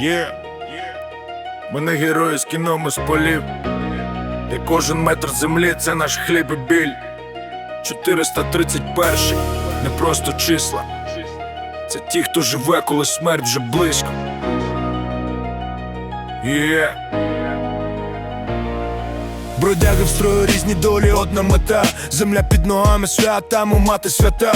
Є. Ми не герої з кіно, ми з полів. Де кожен метр землі це наш хліб і біль. 431 не просто числа. Це ті, хто живе, коли смерть вже близько. Є. Бродяги в строю різні долі, одна мета. Земля під ногами свята, мати свята.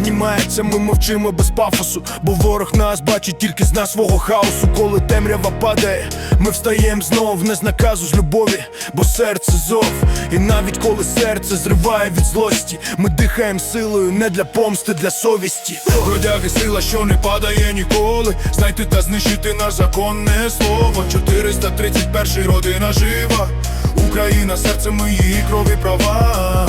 Піднімається, ми мовчимо без пафосу, бо ворог нас бачить тільки з нас свого хаосу. Коли темрява падає, ми встаєм знов, не з наказу з любові, бо серце зов. І навіть коли серце зриває від злості, ми дихаємо силою не для помсти, для совісті. Бродяги сила, що не падає ніколи. Знайти та знищити наш законне слово. 431 родина жива. Україна, серце моєї крові права.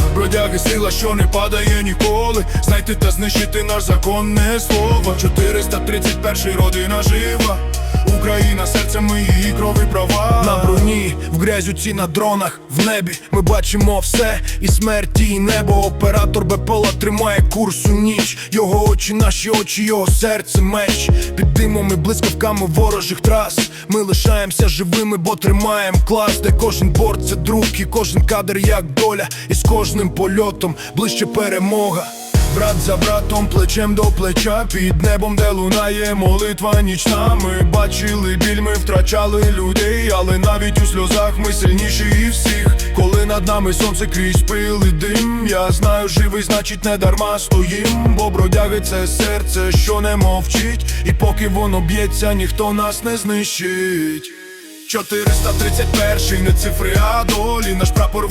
Бродяги сила, що не падає ніколи. Знайти та знищити наш законне слово. 431 родина жива. Права. На броні, в грязюці на дронах, в небі ми бачимо все, і смерті, і небо. Оператор БПЛА тримає курс у ніч. Його очі, наші очі, його серце меч. Під димом і блискавками ворожих трас. Ми лишаємося живими, бо тримаємо клас, де кожен борт це друг, і кожен кадр як доля, і з кожним польотом ближче перемога. Брат за братом, плечем до плеча, під небом, де лунає молитва нічна. Ми бачили біль, ми втрачали людей, але навіть у сльозах ми сильніші і всіх. Коли над нами сонце крізь пил і дим, я знаю, живий, значить не дарма стоїм. Бо бродяги це серце, що не мовчить, і поки воно б'ється, ніхто нас не знищить. 431 не цифри, а долі, наш прапор